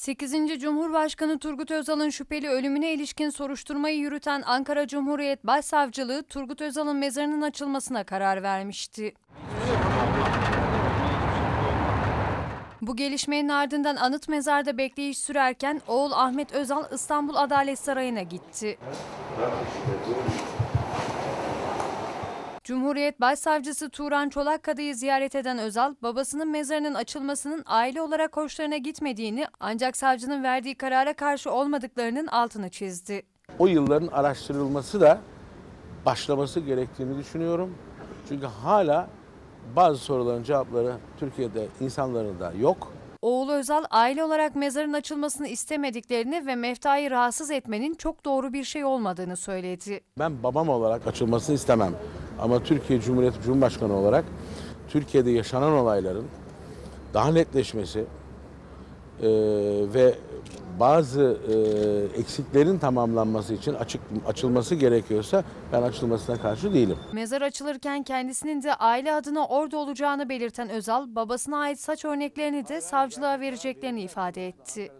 8. Cumhurbaşkanı Turgut Özal'ın şüpheli ölümüne ilişkin soruşturmayı yürüten Ankara Cumhuriyet Başsavcılığı Turgut Özal'ın mezarının açılmasına karar vermişti. Bu gelişmenin ardından anıt mezarda bekleyiş sürerken oğul Ahmet Özal İstanbul Adalet Sarayı'na gitti. Cumhuriyet Başsavcısı Turan Çolakkada'yı ziyaret eden Özal, babasının mezarının açılmasının aile olarak hoşlarına gitmediğini ancak savcının verdiği karara karşı olmadıklarının altını çizdi. O yılların araştırılması da başlaması gerektiğini düşünüyorum. Çünkü hala bazı soruların cevapları Türkiye'de insanların da yok. Oğlu Özal aile olarak mezarın açılmasını istemediklerini ve Mefta'yı rahatsız etmenin çok doğru bir şey olmadığını söyledi. Ben babam olarak açılmasını istemem. Ama Türkiye Cumhuriyeti Cumhurbaşkanı olarak Türkiye'de yaşanan olayların daha netleşmesi eee, ve bazı eee, eksiklerin tamamlanması için açık açılması gerekiyorsa ben açılmasına karşı değilim. Mezar açılırken kendisinin de aile adına orada olacağını belirten Özal, babasına ait saç örneklerini de savcılığa vereceklerini ifade etti.